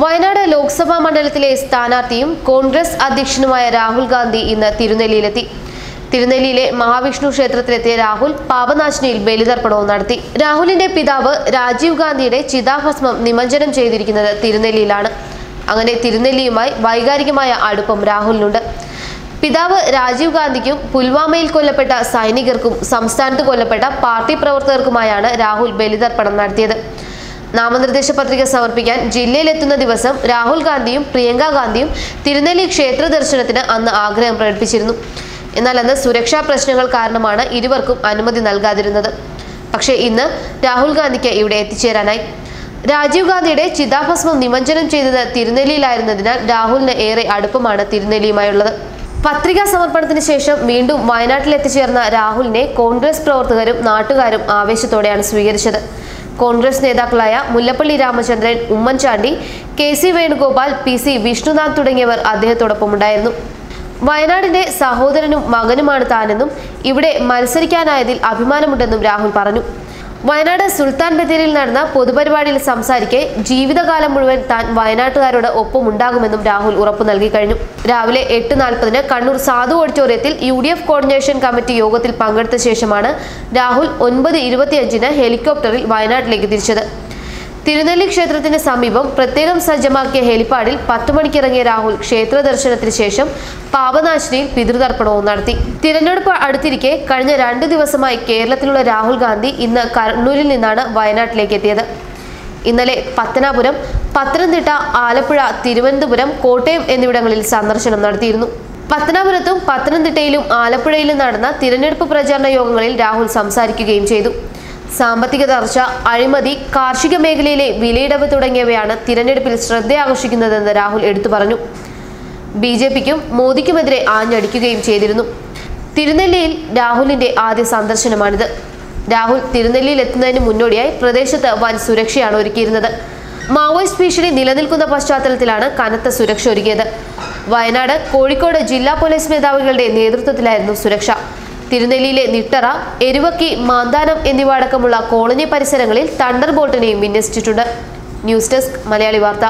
വയനാട് ലോക്സഭാ മണ്ഡലത്തിലെ സ്ഥാനാർത്ഥിയും കോൺഗ്രസ് അധ്യക്ഷനുമായ രാഹുൽ ഗാന്ധി ഇന്ന് തിരുനെല്ലിയിലെത്തി. തിരുനെല്ലിയിലെ മഹാവിഷ്ണു ക്ഷേത്രത്തിലെത്തിയ രാഹുൽ പാപനാശിനിയിൽ ബലിതർപ്പണവും നടത്തി. രാഹുലിന്റെ പിതാവ് രാജീവ് ഗാന്ധിയുടെ ചിതാഭസ്മം നിമജ്ജനം ചെയ്തിരിക്കുന്നത് തിരുനെല്ലിയിലാണ്. അങ്ങനെ തിരുനെല്ലിയുമായി വൈകാരികമായ അടുപ്പം രാഹുലിനുണ്ട്. പിതാവ് രാജീവ് ഗാന്ധിക്കും പുൽവാമയിൽ കൊല്ലപ്പെട്ട സൈനികർക്കും സംസ്ഥാനത്ത് കൊല്ലപ്പെട്ട പാർട്ടി പ്രവർത്തകർക്കുമായാണ് രാഹുൽ ബലിതർപ്പണം നടത്തിയത്. നാമനിർദ്ദേശ പത്രിക സമർപ്പിക്കാൻ ജില്ലയിലെത്തുന്ന ദിവസം രാഹുൽ ഗാന്ധിയും പ്രിയങ്ക ഗാന്ധിയും തിരുനെല്ലി ക്ഷേത്ര ദർശനത്തിന് അന്ന് ആഗ്രഹം പ്രകടിപ്പിച്ചിരുന്നു. എന്നാൽ അന്ന് സുരക്ഷാ പ്രശ്നങ്ങൾ കാരണമാണ് ഇരുവർക്കും അനുമതി നൽകാതിരുന്നത്. പക്ഷേ ഇന്ന് രാഹുൽ ഗാന്ധിക്ക് ഇവിടെ എത്തിച്ചേരാനായി. രാജീവ് ഗാന്ധിയുടെ ചിതാഭസ്മം നിമഞ്ജനം ചെയ്തത് തിരുനെല്ലിയിലായിരുന്നതിനാൽ രാഹുലിന് ഏറെ അടുപ്പമാണ് തിരുനെല്ലിയുമായുള്ളത്. പത്രികാ സമർപ്പണത്തിന് ശേഷം വീണ്ടും വയനാട്ടിൽ എത്തിച്ചേർന്ന രാഹുലിനെ കോൺഗ്രസ് പ്രവർത്തകരും നാട്ടുകാരും ആവേശത്തോടെയാണ് സ്വീകരിച്ചത്. കോൺഗ്രസ് നേതാക്കളായ Mullappally Ramachandran Oommen Chandy K C Venugopal P C Vishnunath തുടങ്ങിയവർ അദ്ദേഹത്തോടൊപ്പമുണ്ടായിരുന്നു. വയനാടിന്റെ സഹോദരനും മകനുമാണ് താനെന്നും ഇവിടെ മത്സരിക്കാനായതിൽ അഭിമാനമുണ്ടെന്നും രാഹുൽ പറഞ്ഞു. വയനാട് സുൽത്താൻ ബത്തേരിയിൽ നടന്ന പൊതുപരിപാടിയിൽ സംസാരിക്കെ ജീവിതകാലം മുഴുവൻ താൻ വയനാട്ടുകാരോട് ഒപ്പം ഉണ്ടാകുമെന്നും രാഹുൽ ഉറപ്പു നൽകി കഴിഞ്ഞു. രാവിലെ എട്ട് നാൽപ്പതിന് കണ്ണൂർ സാധു ഓഡിറ്റോറിയത്തിൽ U D F coordination committee യോഗത്തിൽ പങ്കെടുത്ത ശേഷമാണ് രാഹുൽ ഒൻപത് ഇരുപത്തിയഞ്ചിന് ഹെലികോപ്റ്ററിൽ വയനാട്ടിലേക്ക് തിരിച്ചത്. തിരുനെല്ലി ക്ഷേത്രത്തിന് സമീപം പ്രത്യേകം സജ്ജമാക്കിയ ഹെലിപ്പാഡിൽ പത്തു മണിക്കിറങ്ങിയ രാഹുൽ ക്ഷേത്ര ദർശനത്തിന് ശേഷം പാപനാശിനിയിൽ പിതൃതർപ്പണവും നടത്തി. തിരഞ്ഞെടുപ്പ് അടുത്തിരിക്കെ കഴിഞ്ഞ രണ്ടു ദിവസമായി കേരളത്തിലുള്ള രാഹുൽ ഗാന്ധി ഇന്ന് കണ്ണൂരിൽ നിന്നാണ് വയനാട്ടിലേക്ക് എത്തിയത്. ഇന്നലെ പത്തനാപുരം പത്തനംതിട്ട ആലപ്പുഴ തിരുവനന്തപുരം കോട്ടയം എന്നിവിടങ്ങളിൽ സന്ദർശനം നടത്തിയിരുന്നു. പത്തനാപുരത്തും പത്തനംതിട്ടയിലും ആലപ്പുഴയിലും നടന്ന തിരഞ്ഞെടുപ്പ് പ്രചാരണ യോഗങ്ങളിൽ രാഹുൽ സംസാരിക്കുകയും ചെയ്തു. സാമ്പത്തിക തകർച്ച അഴിമതി കാർഷിക മേഖലയിലെ വിലയിടവ് തുടങ്ങിയവയാണ് തിരഞ്ഞെടുപ്പിൽ ശ്രദ്ധയാകർഷിക്കുന്നതെന്ന് രാഹുൽ എടുത്തു പറഞ്ഞു. ബി ജെ പിക്കും മോദിക്കുമെതിരെ ആഞ്ഞടിക്കുകയും ചെയ്തിരുന്നു. തിരുനെല്ലിയിൽ രാഹുലിന്റെ ആദ്യ സന്ദർശനമാണിത്. രാഹുൽ തിരുനെല്ലിയിൽ എത്തുന്നതിന് മുന്നോടിയായി പ്രദേശത്ത് വൻ സുരക്ഷയാണ് ഒരുക്കിയിരുന്നത്. മാവോയിസ്റ്റ് ഭീഷണി നിലനിൽക്കുന്ന പശ്ചാത്തലത്തിലാണ് കനത്ത സുരക്ഷ ഒരുക്കിയത്. വയനാട് കോഴിക്കോട് ജില്ലാ പോലീസ് മേധാവികളുടെ നേതൃത്വത്തിലായിരുന്നു സുരക്ഷ. തിരുനെല്ലിയിലെ നിട്ടറ എരുവക്കി മാന്താനം എന്നിവ അടക്കമുള്ള കോളനി പരിസരങ്ങളിൽ തണ്ടർ ബോൾട്ടിനെയും വിന്യസിച്ചിട്ടുണ്ട്. ന്യൂസ് ഡെസ്ക് മലയാളി വാർത്ത.